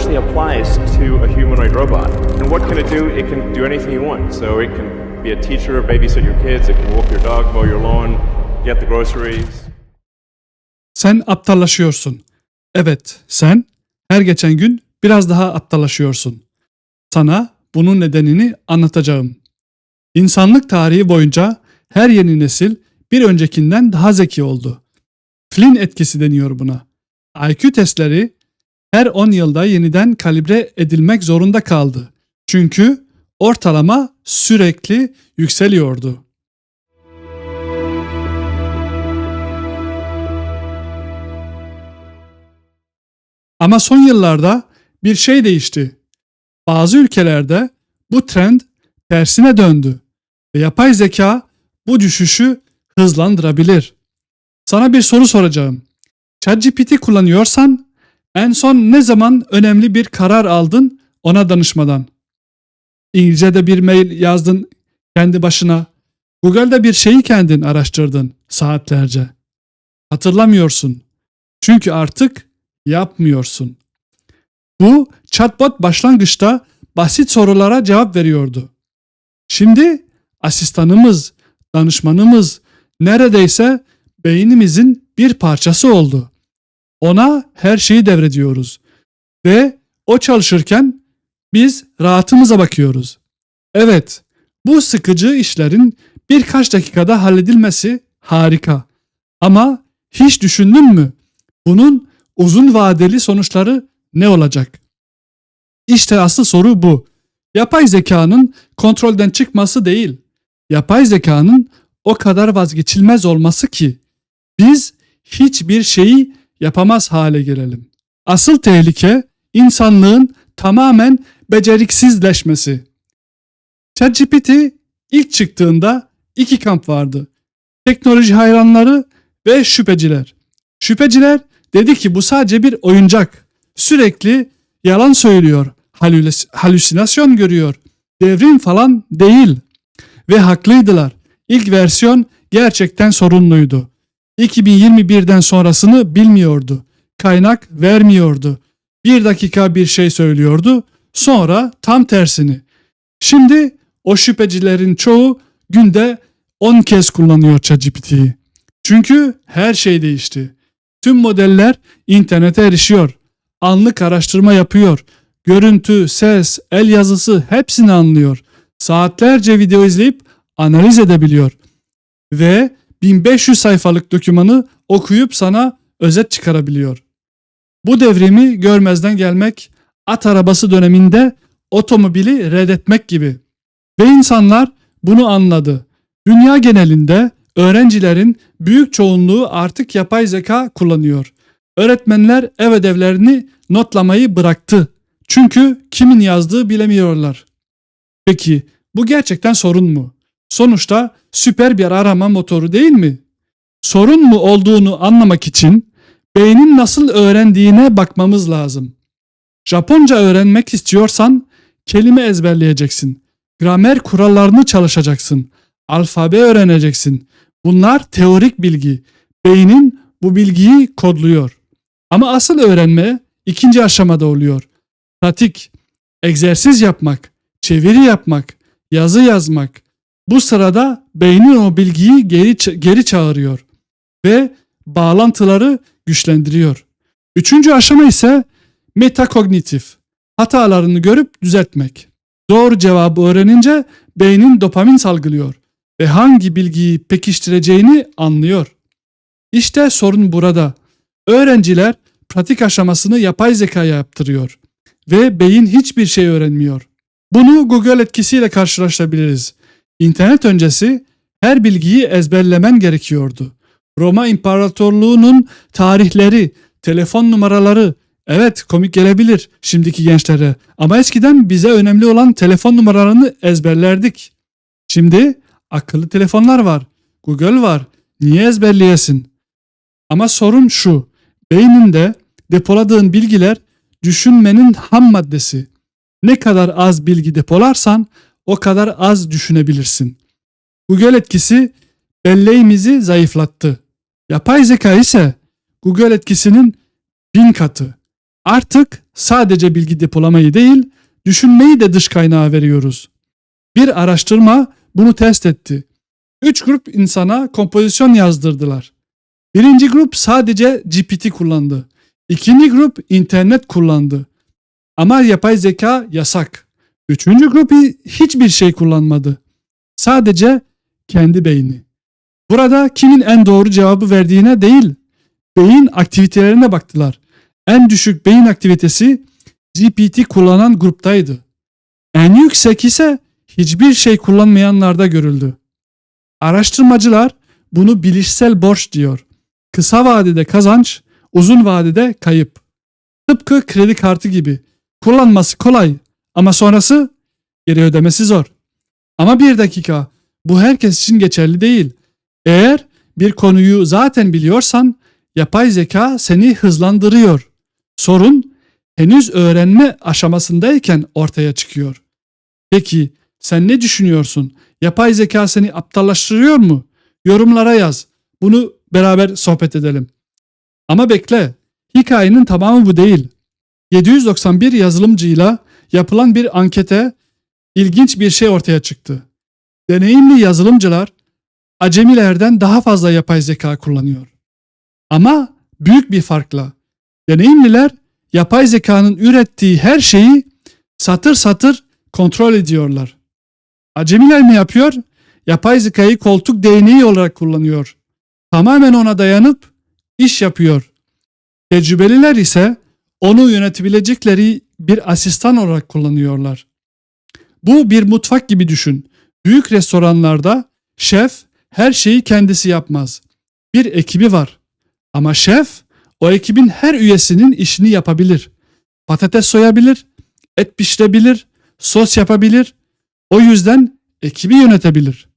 actually applies to a humanoid robot. And what can it do? It can do anything you want. So it can be a teacher, babysit your kids, it can walk your dog, mow your lawn, get the groceries. Sen aptallaşıyorsun. Evet, sen her geçen gün biraz daha aptallaşıyorsun. Sana bunun nedenini anlatacağım. İnsanlık tarihi boyunca her yeni nesil bir öncekinden daha zeki oldu. Flynn etkisi deniyor buna. IQ testleri her 10 yılda yeniden kalibre edilmek zorunda kaldı. Çünkü ortalama sürekli yükseliyordu. Ama son yıllarda bir şey değişti. Bazı ülkelerde bu trend tersine döndü ve yapay zeka bu düşüşü hızlandırabilir. Sana bir soru soracağım. ChatGPT kullanıyorsan en son ne zaman önemli bir karar aldın ona danışmadan? İngilizce'de bir mail yazdın kendi başına. Google'da bir şeyi kendin araştırdın saatlerce. Hatırlamıyorsun. Çünkü artık yapmıyorsun. Bu chatbot başlangıçta basit sorulara cevap veriyordu. Şimdi asistanımız, danışmanımız neredeyse beynimizin bir parçası oldu. Ona her şeyi devrediyoruz ve o çalışırken biz rahatımıza bakıyoruz. Evet, bu sıkıcı işlerin birkaç dakikada halledilmesi harika. Ama hiç düşündün mü? Bunun uzun vadeli sonuçları ne olacak? İşte asıl soru bu. Yapay zekanın kontrolden çıkması değil. Yapay zekanın o kadar vazgeçilmez olması ki biz hiçbir şeyi yapamaz hale gelelim. Asıl tehlike insanlığın tamamen beceriksizleşmesi. ChatGPT ilk çıktığında iki kamp vardı. Teknoloji hayranları ve şüpheciler. Şüpheciler dedi ki bu sadece bir oyuncak. Sürekli yalan söylüyor, halüs- halüsinasyon görüyor. Devrim falan değil. Ve haklıydılar. İlk versiyon gerçekten sorunluydu. 2021'den sonrasını bilmiyordu. Kaynak vermiyordu. Bir dakika bir şey söylüyordu. Sonra tam tersini. Şimdi o şüphecilerin çoğu günde 10 kez kullanıyor ChatGPT'yi. Çünkü her şey değişti. Tüm modeller internete erişiyor. Anlık araştırma yapıyor. Görüntü, ses, el yazısı hepsini anlıyor. Saatlerce video izleyip analiz edebiliyor. Ve 1500 sayfalık dokümanı okuyup sana özet çıkarabiliyor. Bu devrimi görmezden gelmek at arabası döneminde otomobili reddetmek gibi. Ve insanlar bunu anladı. Dünya genelinde öğrencilerin büyük çoğunluğu artık yapay zeka kullanıyor. Öğretmenler ev ödevlerini notlamayı bıraktı. Çünkü kimin yazdığı bilemiyorlar. Peki bu gerçekten sorun mu? Sonuçta süper bir arama motoru değil mi? Sorun mu olduğunu anlamak için beynin nasıl öğrendiğine bakmamız lazım. Japonca öğrenmek istiyorsan kelime ezberleyeceksin. Gramer kurallarını çalışacaksın. Alfabe öğreneceksin. Bunlar teorik bilgi. Beynin bu bilgiyi kodluyor. Ama asıl öğrenme ikinci aşamada oluyor. Pratik, egzersiz yapmak, çeviri yapmak, yazı yazmak. Bu sırada beynin o bilgiyi geri, geri çağırıyor ve bağlantıları güçlendiriyor. Üçüncü aşama ise metakognitif. Hatalarını görüp düzeltmek. Doğru cevabı öğrenince beynin dopamin salgılıyor ve hangi bilgiyi pekiştireceğini anlıyor. İşte sorun burada. Öğrenciler pratik aşamasını yapay zekaya yaptırıyor ve beyin hiçbir şey öğrenmiyor. Bunu Google etkisiyle karşılaştırabiliriz. İnternet öncesi her bilgiyi ezberlemen gerekiyordu. Roma İmparatorluğu'nun tarihleri, telefon numaraları, evet komik gelebilir şimdiki gençlere ama eskiden bize önemli olan telefon numaralarını ezberlerdik. Şimdi akıllı telefonlar var, Google var, niye ezberleyesin? Ama sorun şu, beyninde depoladığın bilgiler düşünmenin ham maddesi. Ne kadar az bilgi depolarsan o kadar az düşünebilirsin. Google etkisi belleğimizi zayıflattı. Yapay zeka ise Google etkisinin bin katı. Artık sadece bilgi depolamayı değil, düşünmeyi de dış kaynağa veriyoruz. Bir araştırma bunu test etti. Üç grup insana kompozisyon yazdırdılar. Birinci grup sadece GPT kullandı. İkinci grup internet kullandı. Ama yapay zeka yasak. Üçüncü grup hiçbir şey kullanmadı. Sadece kendi beyni. Burada kimin en doğru cevabı verdiğine değil, beyin aktivitelerine baktılar. En düşük beyin aktivitesi GPT kullanan gruptaydı. En yüksek ise hiçbir şey kullanmayanlarda görüldü. Araştırmacılar bunu bilişsel borç diyor. Kısa vadede kazanç, uzun vadede kayıp. Tıpkı kredi kartı gibi. Kullanması kolay ama sonrası geri ödemesi zor. Ama bir dakika bu herkes için geçerli değil. Eğer bir konuyu zaten biliyorsan yapay zeka seni hızlandırıyor. Sorun henüz öğrenme aşamasındayken ortaya çıkıyor. Peki sen ne düşünüyorsun? Yapay zeka seni aptallaştırıyor mu? Yorumlara yaz. Bunu beraber sohbet edelim. Ama bekle. Hikayenin tamamı bu değil. 791 yazılımcıyla yapılan bir ankete ilginç bir şey ortaya çıktı. Deneyimli yazılımcılar acemilerden daha fazla yapay zeka kullanıyor. Ama büyük bir farkla. Deneyimliler yapay zekanın ürettiği her şeyi satır satır kontrol ediyorlar. Acemiler ne yapıyor? Yapay zekayı koltuk değneği olarak kullanıyor. Tamamen ona dayanıp iş yapıyor. Tecrübeliler ise onu yönetebilecekleri bir asistan olarak kullanıyorlar. Bu bir mutfak gibi düşün. Büyük restoranlarda şef her şeyi kendisi yapmaz. Bir ekibi var. Ama şef o ekibin her üyesinin işini yapabilir. Patates soyabilir, et pişirebilir, sos yapabilir. O yüzden ekibi yönetebilir.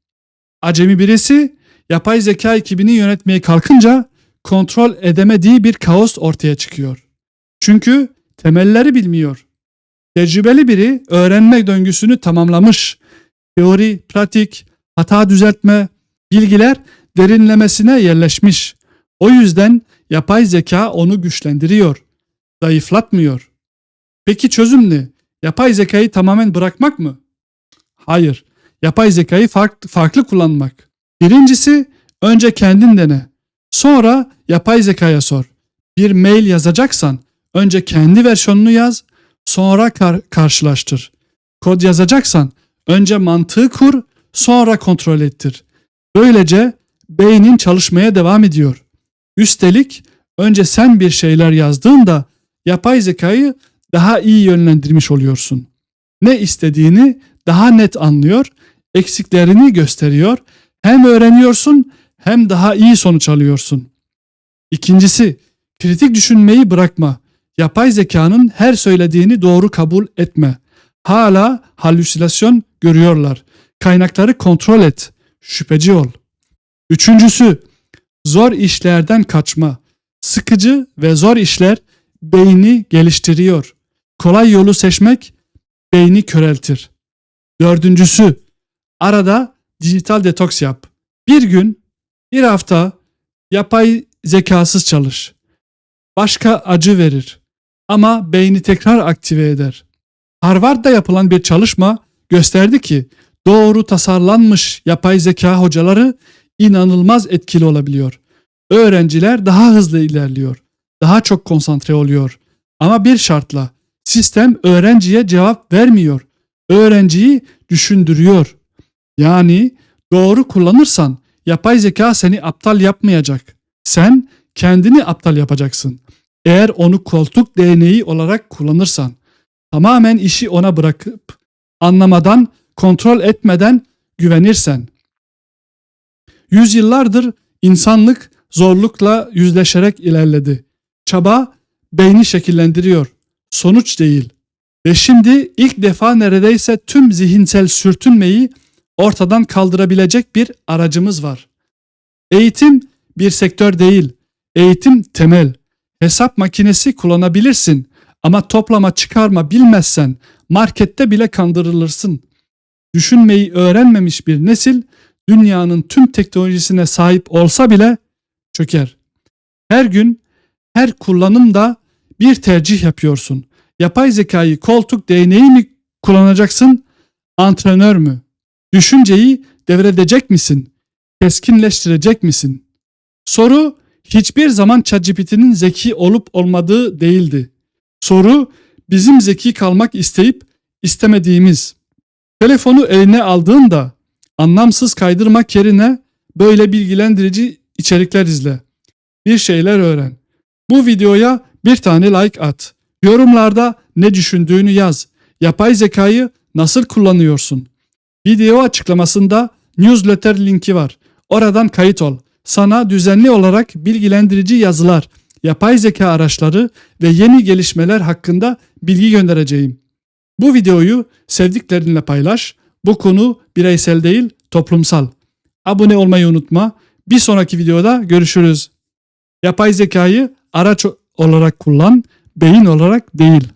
Acemi birisi yapay zeka ekibini yönetmeye kalkınca kontrol edemediği bir kaos ortaya çıkıyor. Çünkü temelleri bilmiyor. Tecrübeli biri öğrenme döngüsünü tamamlamış. Teori, pratik, hata düzeltme, bilgiler derinlemesine yerleşmiş. O yüzden yapay zeka onu güçlendiriyor, zayıflatmıyor. Peki çözüm ne? Yapay zekayı tamamen bırakmak mı? Hayır. Yapay zekayı farklı, farklı kullanmak. Birincisi önce kendin dene. Sonra yapay zekaya sor. Bir mail yazacaksan önce kendi versiyonunu yaz, sonra kar- karşılaştır. Kod yazacaksan önce mantığı kur, sonra kontrol ettir. Böylece beynin çalışmaya devam ediyor. Üstelik önce sen bir şeyler yazdığında yapay zekayı daha iyi yönlendirmiş oluyorsun. Ne istediğini daha net anlıyor, eksiklerini gösteriyor. Hem öğreniyorsun hem daha iyi sonuç alıyorsun. İkincisi, kritik düşünmeyi bırakma. Yapay zekanın her söylediğini doğru kabul etme. Hala halüsinasyon görüyorlar. Kaynakları kontrol et. Şüpheci ol. Üçüncüsü, zor işlerden kaçma. Sıkıcı ve zor işler beyni geliştiriyor. Kolay yolu seçmek beyni köreltir. Dördüncüsü, arada dijital detoks yap. Bir gün, bir hafta yapay zekasız çalış. Başka acı verir ama beyni tekrar aktive eder. Harvard'da yapılan bir çalışma gösterdi ki doğru tasarlanmış yapay zeka hocaları inanılmaz etkili olabiliyor. Öğrenciler daha hızlı ilerliyor, daha çok konsantre oluyor. Ama bir şartla sistem öğrenciye cevap vermiyor. Öğrenciyi düşündürüyor. Yani doğru kullanırsan yapay zeka seni aptal yapmayacak. Sen kendini aptal yapacaksın. Eğer onu koltuk değneği olarak kullanırsan, tamamen işi ona bırakıp anlamadan, kontrol etmeden güvenirsen. Yüzyıllardır insanlık zorlukla yüzleşerek ilerledi. Çaba beyni şekillendiriyor, sonuç değil. Ve şimdi ilk defa neredeyse tüm zihinsel sürtünmeyi ortadan kaldırabilecek bir aracımız var. Eğitim bir sektör değil. Eğitim temel. Hesap makinesi kullanabilirsin ama toplama çıkarma bilmezsen markette bile kandırılırsın. Düşünmeyi öğrenmemiş bir nesil dünyanın tüm teknolojisine sahip olsa bile çöker. Her gün her kullanımda bir tercih yapıyorsun. Yapay zekayı koltuk değneği mi kullanacaksın, antrenör mü? Düşünceyi devredecek misin? Keskinleştirecek misin? Soru hiçbir zaman ChatGPT'nin zeki olup olmadığı değildi. Soru bizim zeki kalmak isteyip istemediğimiz. Telefonu eline aldığında anlamsız kaydırmak yerine böyle bilgilendirici içerikler izle. Bir şeyler öğren. Bu videoya bir tane like at. Yorumlarda ne düşündüğünü yaz. Yapay zekayı nasıl kullanıyorsun? Video açıklamasında newsletter linki var. Oradan kayıt ol. Sana düzenli olarak bilgilendirici yazılar, yapay zeka araçları ve yeni gelişmeler hakkında bilgi göndereceğim. Bu videoyu sevdiklerinle paylaş. Bu konu bireysel değil, toplumsal. Abone olmayı unutma. Bir sonraki videoda görüşürüz. Yapay zekayı araç olarak kullan, beyin olarak değil.